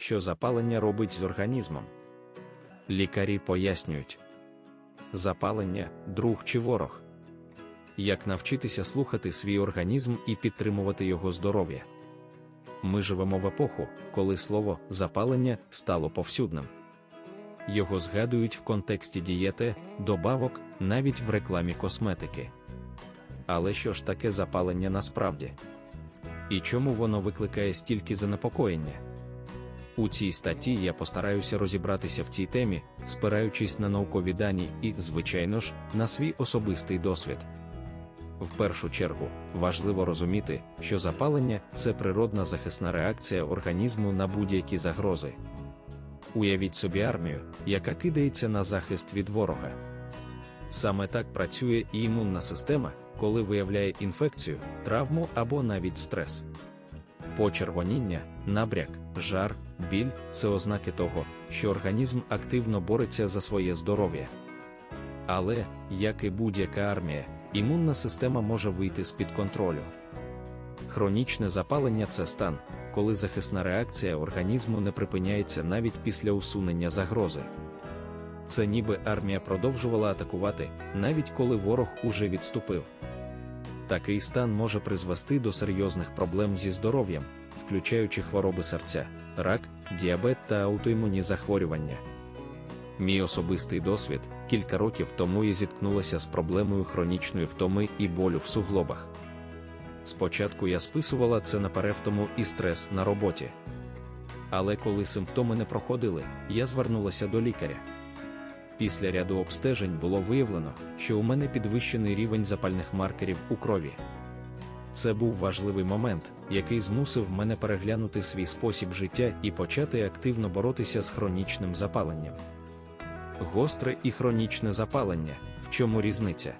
що запалення робить з організмом. Лікарі пояснюють, запалення друг чи ворог. Як навчитися слухати свій організм і підтримувати його здоров'я. Ми живемо в епоху, коли слово запалення стало повсюдним. Його згадують в контексті дієти, добавок, навіть в рекламі косметики. Але що ж таке запалення насправді? І чому воно викликає стільки занепокоєння? У цій статті я постараюся розібратися в цій темі, спираючись на наукові дані і, звичайно ж, на свій особистий досвід. В першу чергу, важливо розуміти, що запалення це природна захисна реакція організму на будь-які загрози. Уявіть собі армію, яка кидається на захист від ворога. Саме так працює і імунна система, коли виявляє інфекцію, травму або навіть стрес. Почервоніння, набряк, жар, біль це ознаки того, що організм активно бореться за своє здоров'я. Але, як і будь-яка армія, імунна система може вийти з-під контролю. Хронічне запалення це стан, коли захисна реакція організму не припиняється навіть після усунення загрози. Це ніби армія продовжувала атакувати, навіть коли ворог уже відступив. Такий стан може призвести до серйозних проблем зі здоров'ям, включаючи хвороби серця, рак, діабет та аутоімунні захворювання. Мій особистий досвід кілька років тому я зіткнулася з проблемою хронічної втоми і болю в суглобах. Спочатку я списувала це на перевтому і стрес на роботі. Але коли симптоми не проходили, я звернулася до лікаря. Після ряду обстежень було виявлено, що у мене підвищений рівень запальних маркерів у крові. Це був важливий момент, який змусив мене переглянути свій спосіб життя і почати активно боротися з хронічним запаленням. Гостре і хронічне запалення в чому різниця?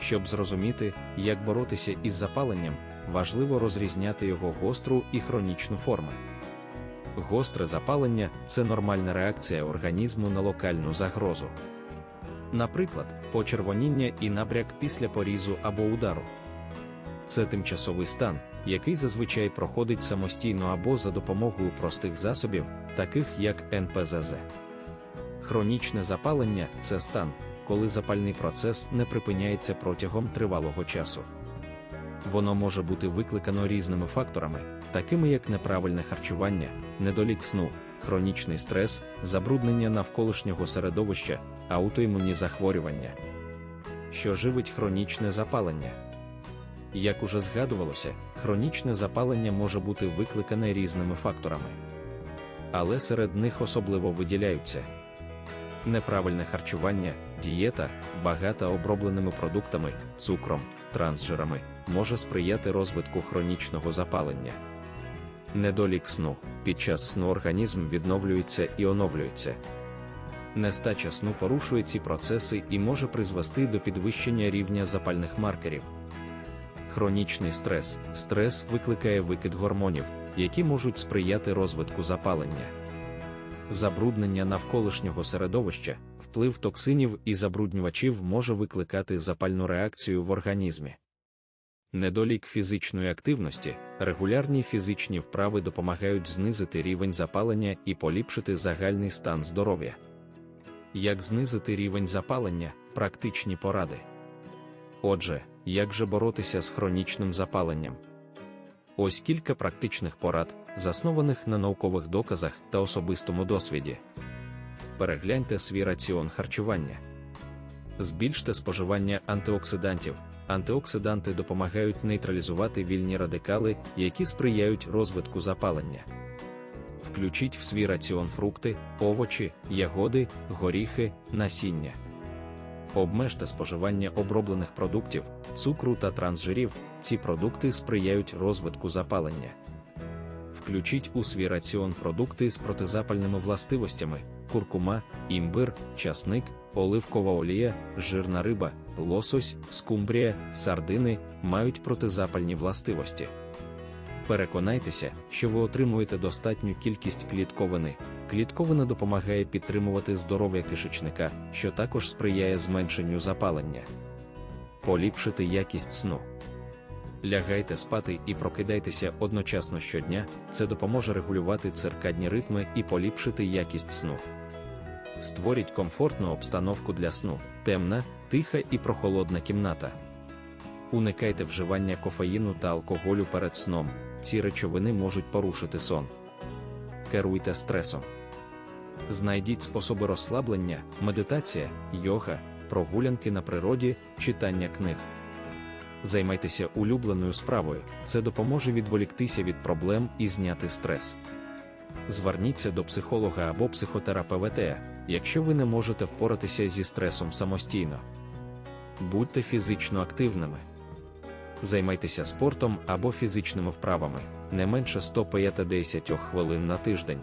Щоб зрозуміти, як боротися із запаленням, важливо розрізняти його гостру і хронічну форми. Гостре запалення це нормальна реакція організму на локальну загрозу. Наприклад, почервоніння і набряк після порізу або удару. Це тимчасовий стан, який зазвичай проходить самостійно або за допомогою простих засобів, таких як НПЗЗ. Хронічне запалення це стан, коли запальний процес не припиняється протягом тривалого часу. Воно може бути викликано різними факторами, такими як неправильне харчування, недолік сну, хронічний стрес, забруднення навколишнього середовища, аутоімунні захворювання, що живить хронічне запалення. Як уже згадувалося, хронічне запалення може бути викликане різними факторами. Але серед них особливо виділяються неправильне харчування, дієта, багата обробленими продуктами, цукром, трансжирами, може сприяти розвитку хронічного запалення. Недолік сну під час сну організм відновлюється і оновлюється. Нестача сну порушує ці процеси і може призвести до підвищення рівня запальних маркерів. Хронічний стрес. Стрес викликає викид гормонів, які можуть сприяти розвитку запалення. Забруднення навколишнього середовища, вплив токсинів і забруднювачів може викликати запальну реакцію в організмі. Недолік фізичної активності, регулярні фізичні вправи допомагають знизити рівень запалення і поліпшити загальний стан здоров'я. Як знизити рівень запалення, практичні поради. Отже, як же боротися з хронічним запаленням? Ось кілька практичних порад, заснованих на наукових доказах та особистому досвіді. Перегляньте свій раціон харчування. Збільште споживання антиоксидантів. Антиоксиданти допомагають нейтралізувати вільні радикали, які сприяють розвитку запалення. Включіть в свій раціон фрукти, овочі, ягоди, горіхи, насіння. Обмежте споживання оброблених продуктів, цукру та трансжирів, ці продукти сприяють розвитку запалення. Включіть у свій раціон продукти з протизапальними властивостями: куркума, імбир, часник, оливкова олія, жирна риба, лосось, скумбрія, сардини мають протизапальні властивості. Переконайтеся, що ви отримуєте достатню кількість клітковини. Клітковина допомагає підтримувати здоров'я кишечника, що також сприяє зменшенню запалення. Поліпшити якість сну. Лягайте спати і прокидайтеся одночасно щодня, це допоможе регулювати циркадні ритми і поліпшити якість сну. Створіть комфортну обстановку для сну, темна, тиха і прохолодна кімната. Уникайте вживання кофеїну та алкоголю перед сном, ці речовини можуть порушити сон. Керуйте стресом. Знайдіть способи розслаблення, медитація, йога, прогулянки на природі, читання книг. Займайтеся улюбленою справою, це допоможе відволіктися від проблем і зняти стрес. Зверніться до психолога або психотерапевта, якщо ви не можете впоратися зі стресом самостійно. Будьте фізично активними. Займайтеся спортом або фізичними вправами не менше 150 хвилин на тиждень.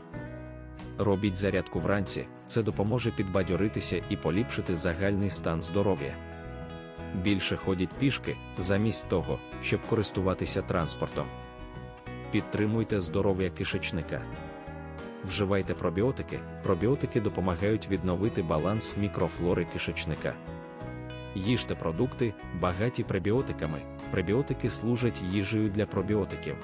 Робіть зарядку вранці, це допоможе підбадьоритися і поліпшити загальний стан здоров'я. Більше ходіть пішки, замість того, щоб користуватися транспортом. Підтримуйте здоров'я кишечника. Вживайте пробіотики. Пробіотики допомагають відновити баланс мікрофлори кишечника. Їжте продукти, багаті пребіотиками. Пребіотики служать їжею для пробіотиків.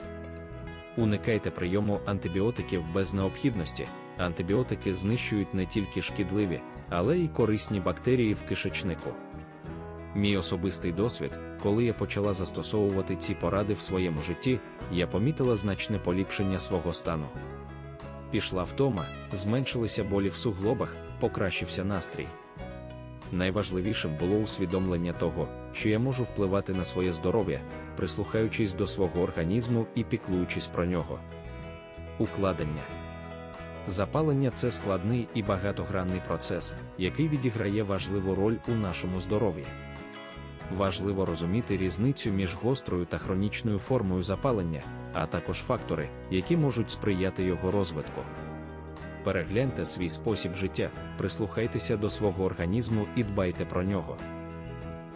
Уникайте прийому антибіотиків без необхідності. Антибіотики знищують не тільки шкідливі, але й корисні бактерії в кишечнику. Мій особистий досвід, коли я почала застосовувати ці поради в своєму житті, я помітила значне поліпшення свого стану. Пішла втома, зменшилися болі в суглобах, покращився настрій. Найважливішим було усвідомлення того, що я можу впливати на своє здоров'я, прислухаючись до свого організму і піклуючись про нього. Укладення запалення це складний і багатогранний процес, який відіграє важливу роль у нашому здоров'ї. Важливо розуміти різницю між гострою та хронічною формою запалення, а також фактори, які можуть сприяти його розвитку. Перегляньте свій спосіб життя, прислухайтеся до свого організму і дбайте про нього.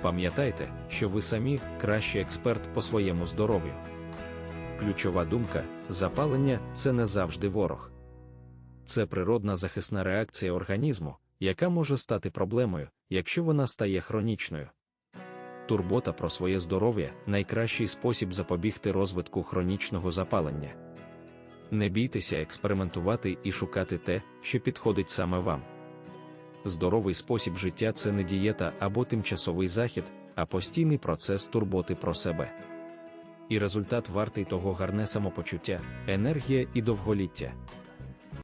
Пам'ятайте, що ви самі кращий експерт по своєму здоров'ю. Ключова думка запалення це не завжди ворог. Це природна захисна реакція організму, яка може стати проблемою, якщо вона стає хронічною. Турбота про своє здоров'я найкращий спосіб запобігти розвитку хронічного запалення. Не бійтеся експериментувати і шукати те, що підходить саме вам. Здоровий спосіб життя це не дієта або тимчасовий захід, а постійний процес турботи про себе. І результат вартий того гарне самопочуття, енергія і довголіття.